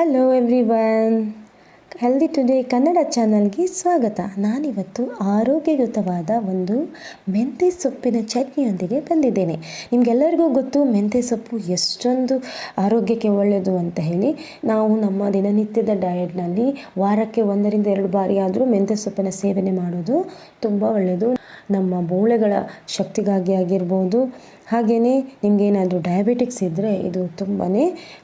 Hello everyone healthy today Kannada ಚಾನಲ್ಗೆ ಸ್ವಾಗತ. ನಾನಿವತ್ತು ಆರೋಗ್ಯಯುತವಾದ ಒಂದು ಮೆಂತ್ಯ ಸೊಪ್ಪಿನ ಚಟ್ನಿಯೊಂದಿಗೆ ಬಂದಿದ್ದೇನೆ. ನಿಮಗೆಲ್ಲರಿಗೂ ಗೊತ್ತು, ಮೆಂತೆ ಸೊಪ್ಪು ಎಷ್ಟೊಂದು ಆರೋಗ್ಯಕ್ಕೆ ಒಳ್ಳೆಯದು ಅಂತ ಹೇಳಿ. ನಾವು ನಮ್ಮ ದಿನನಿತ್ಯದ ಡಯಟ್ನಲ್ಲಿ ವಾರಕ್ಕೆ ಒಂದರಿಂದ ಎರಡು ಬಾರಿ ಆದರೂ ಮೆಂತ್ಯ ಸೊಪ್ಪಿನ ಸೇವನೆ ಮಾಡೋದು ತುಂಬ ಒಳ್ಳೆಯದು. ನಮ್ಮ ಬೋಳೆಗಳ ಶಕ್ತಿಗಾಗಿ ಆಗಿರ್ಬೋದು ಹಾಗೆಯೇ ನಿಮಗೇನಾದರೂ ಡಯಾಬಿಟಿಕ್ಸ್ ಇದ್ದರೆ ಇದು ತುಂಬಾ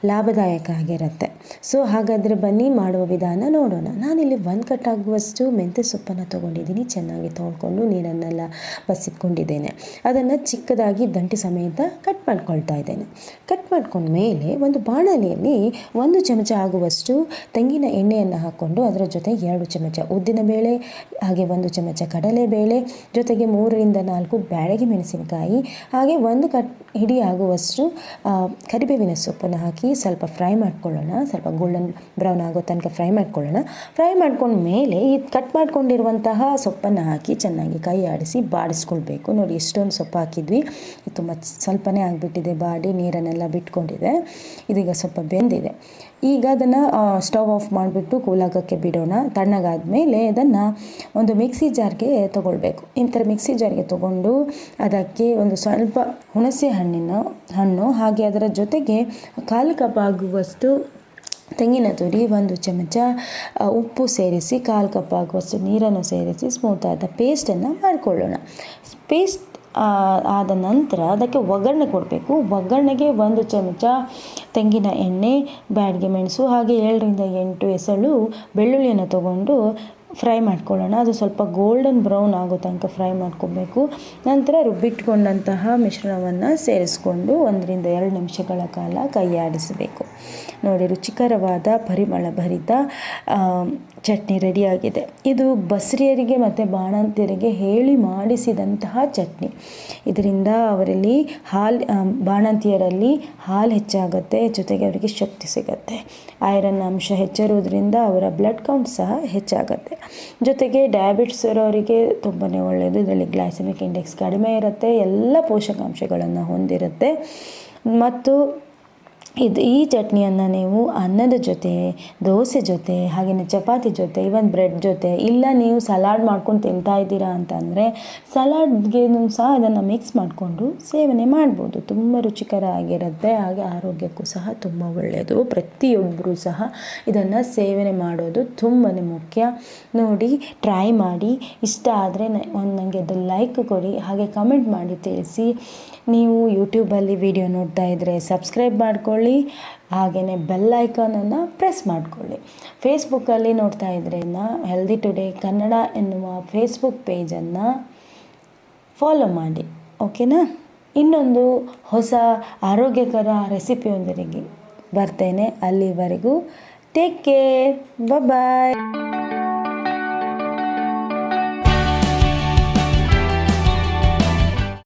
ಲಾಭದಾಯಕ ಆಗಿರುತ್ತೆ. ಸೊ ಹಾಗಾದರೆ ಬನ್ನಿ ಮಾಡುವ ವಿಧಾನ ನೋಡೋಣ. ನಾನಿಲ್ಲಿ ಒಂದು ಕಟ್ ಆಗುವಷ್ಟು ಮೆಂತ್ಯ ಸೊಪ್ಪನ್ನು ತೊಗೊಂಡಿದ್ದೀನಿ. ಚೆನ್ನಾಗಿ ತೊಳ್ಕೊಂಡು ನೀರನ್ನೆಲ್ಲ ಬಸಿಟ್ಕೊಂಡಿದ್ದೇನೆ ಅದನ್ನು ಚಿಕ್ಕದಾಗಿ ದಂಟಿ ಸಮೇತ ಕಟ್ ಮಾಡ್ಕೊಳ್ತಾ ಇದ್ದೇನೆ. ಕಟ್ ಮಾಡ್ಕೊಂಡ ಮೇಲೆ ಒಂದು ಬಾಣಲೆಯಲ್ಲಿ ಒಂದು ಚಮಚ ಆಗುವಷ್ಟು ತೆಂಗಿನ ಎಣ್ಣೆಯನ್ನು ಹಾಕ್ಕೊಂಡು ಅದರ ಜೊತೆ ಎರಡು ಚಮಚ ಉದ್ದಿನ ಬೇಳೆ, ಹಾಗೆ ಒಂದು ಚಮಚ ಕಡಲೆಬೇಳೆ, ಜೊತೆಗೆ ಮೂರರಿಂದ ನಾಲ್ಕು ಬ್ಯಾಡಗಿ ಮೆಣಸಿನಕಾಯಿ, ಹಾಗೆ ಒಂದು ಕಟ್ ಹಿಡಿ ಆಗುವಷ್ಟು ಕರಿಬೇವಿನ ಸೊಪ್ಪನ್ನು ಹಾಕಿ ಸ್ವಲ್ಪ ಫ್ರೈ ಮಾಡ್ಕೊಳ್ಳೋಣ. ಸ್ವಲ್ಪ ಗೋಲ್ಡನ್ ಬ್ರೌನ್ ಆಗೋ ತನಕ ಫ್ರೈ ಮಾಡ್ಕೊಳ್ಳೋಣ. ಫ್ರೈ ಮಾಡ್ಕೊಂಡ ಮೇಲೆ ಈ ಕಟ್ ಮಾಡ್ಕೊಂಡಿರುವಂತಹ ಸೊಪ್ಪನ್ನು ಹಾಕಿ ಚೆನ್ನಾಗಿ ಕೈ ಆಡಿಸಿ ಬಾಡಿಸ್ಕೊಳ್ಬೇಕು. ನೋಡಿ, ಎಷ್ಟೊಂದು ಸೊಪ್ಪು ಹಾಕಿದ್ವಿ. ತುಂಬ ಸ್ವಲ್ಪನೇ ಆಗಿಬಿಟ್ಟಿದೆ ಬಾಡಿ, ನೀರನ್ನೆಲ್ಲ ಬಿಟ್ಕೊಂಡಿದೆ. ಇದೀಗ ಸ್ವಲ್ಪ ಬೆಂದಿದೆ. ಈಗ ಅದನ್ನು ಸ್ಟವ್ ಆಫ್ ಮಾಡಿಬಿಟ್ಟು ಕೂಲಾಗೋಕ್ಕೆ ಬಿಡೋಣ. ತಣ್ಣಗಾದ ಮೇಲೆ ಅದನ್ನು ಒಂದು ಮಿಕ್ಸಿ ಜಾರ್ಗೆ ತೊಗೊಳ್ಬೇಕು. ಈ ಥರ ಮಿಕ್ಸಿ ಜಾರ್ಗೆ ತೊಗೊಂಡು ಅದಕ್ಕೆ ಒಂದು ಸ್ವಲ್ಪ ಹುಣಸೆ ಹಣ್ಣಿನ ಹಣ್ಣು, ಹಾಗೆ ಅದರ ಜೊತೆಗೆ ಕಾಲು ಕಪ್ಪಾಗುವಷ್ಟು ತೆಂಗಿನ ತುರಿ, ಒಂದು ಚಮಚ ಉಪ್ಪು ಸೇರಿಸಿ ಕಾಲು ಕಪ್ಪಾಗುವಷ್ಟು ನೀರನ್ನು ಸೇರಿಸಿ ಸ್ಮೂತಾದ ಪೇಸ್ಟನ್ನು ಮಾಡಿಕೊಳ್ಳೋಣ. ಪೇಸ್ಟ್ ಆದ ನಂತರ ಅದಕ್ಕೆ ಒಗ್ಗರಣೆ ಕೊಡಬೇಕು. ಒಗ್ಗರಣೆಗೆ ಒಂದು ಚಮಚ ತೆಂಗಿನ ಎಣ್ಣೆ, ಬ್ಯಾಡ್ಗೆ ಮೆಣಸು, ಹಾಗೆ ಏಳರಿಂದ ಎಂಟು ಎಸಳು ಬೆಳ್ಳುಳ್ಳಿಯನ್ನು ತಗೊಂಡು ಫ್ರೈ ಮಾಡ್ಕೊಳ್ಳೋಣ. ಅದು ಸ್ವಲ್ಪ ಗೋಲ್ಡನ್ ಬ್ರೌನ್ ಆಗೋ ತನಕ ಫ್ರೈ ಮಾಡ್ಕೊಬೇಕು. ನಂತರ ರುಬ್ಬಿಟ್ಕೊಂಡಂತಹ ಮಿಶ್ರಣವನ್ನು ಸೇರಿಸ್ಕೊಂಡು ಒಂದರಿಂದ ಎರಡು ನಿಮಿಷಗಳ ಕಾಲ ಕೈ ಆಡಿಸಬೇಕು ನೋಡಿ, ರುಚಿಕರವಾದ ಪರಿಮಳ ಭರಿತ ಚಟ್ನಿ ರೆಡಿಯಾಗಿದೆ. ಇದು ಬಸರಿಯರಿಗೆ ಮತ್ತು ಬಾಣಂತಿಯರಿಗೆ ಹೇಳಿ ಮಾಡಿಸಿದಂತಹ ಚಟ್ನಿ. ಇದರಿಂದ ಅವರಲ್ಲಿ ಹಾಲು ಬಾಣಂತಿಯರಲ್ಲಿ ಹಾಲು ಹೆಚ್ಚಾಗುತ್ತೆ, ಜೊತೆಗೆ ಅವರಿಗೆ ಶಕ್ತಿ ಸಿಗುತ್ತೆ. ಐರನ್ ಅಂಶ ಹೆಚ್ಚಿರೋದ್ರಿಂದ ಅವರ ಬ್ಲಡ್ ಕೌಂಟ್ ಸಹ ಹೆಚ್ಚಾಗುತ್ತೆ. ಜೊತೆಗೆ ಡಯಾಬಿಟ್ಸ್ ಇರೋರಿಗೆ ತುಂಬಾ ಒಳ್ಳೆಯದು ಇದರಲ್ಲಿ ಗ್ಲೈಸೆಮಿಕ್ ಇಂಡೆಕ್ಸ್ ಕಡಿಮೆ ಇರುತ್ತೆ. ಎಲ್ಲ ಪೋಷಕಾಂಶಗಳನ್ನು ಹೊಂದಿರುತ್ತೆ. ಮತ್ತು ಇದು ಈ ಚಟ್ನಿಯನ್ನು ನೀವು ಅನ್ನದ ಜೊತೆ, ದೋಸೆ ಜೊತೆ ಹಾಗೆಯೇ ಚಪಾತಿ ಜೊತೆ ಇವನ್ ಬ್ರೆಡ್ ಜೊತೆ, ಇಲ್ಲ ನೀವು ಸಲಾಡ್ ಮಾಡ್ಕೊಂಡು ತಿಂತಾ ಇದ್ದೀರಾ ಅಂತಂದರೆ ಸಲಾಡ್ಗೇನು ಸಹ ಅದನ್ನು ಮಿಕ್ಸ್ ಮಾಡಿಕೊಂಡು ಸೇವನೆ ಮಾಡ್ಬೋದು. ತುಂಬ ರುಚಿಕರ ಆಗಿರುತ್ತೆ, ಹಾಗೆ ಆರೋಗ್ಯಕ್ಕೂ ಸಹ ತುಂಬ ಒಳ್ಳೆಯದು ಪ್ರತಿಯೊಬ್ಬರೂ ಸಹ ಇದನ್ನು ಸೇವನೆ ಮಾಡೋದು ತುಂಬಾ ಮುಖ್ಯ. ನೋಡಿ ಟ್ರೈ ಮಾಡಿ. ಇಷ್ಟ ಆದರೆ ಒಂದು ನನಗೆ ಅದು ಲೈಕ್ ಕೊಡಿ. ಹಾಗೆ ಕಮೆಂಟ್ ಮಾಡಿ ತಿಳಿಸಿ. ನೀವು ಯೂಟ್ಯೂಬಲ್ಲಿ ವಿಡಿಯೋ ನೋಡ್ತಾ ಇದ್ದರೆ ಸಬ್ಸ್ಕ್ರೈಬ್ ಮಾಡ್ಕೊಳ್ಳಿ. ಹಾಗೆಯೇ ಬೆಲ್ ಐಕಾನನ್ನು ಪ್ರೆಸ್ ಮಾಡಿಕೊಳ್ಳಿ. ಫೇಸ್ಬುಕ್ಕಲ್ಲಿ ನೋಡ್ತಾ ಇದ್ದರೆ ಹೆಲ್ದಿ ಟುಡೇ ಕನ್ನಡ ಎನ್ನುವ ಫೇಸ್ಬುಕ್ ಪೇಜನ್ನು ಫಾಲೋ ಮಾಡಿ. ಓಕೆನಾ ಇನ್ನೊಂದು ಹೊಸ ಆರೋಗ್ಯಕರ ರೆಸಿಪಿಯೊಂದರಿಗೆ ಬರ್ತೇನೆ ಅಲ್ಲಿವರೆಗೂ. Take care bye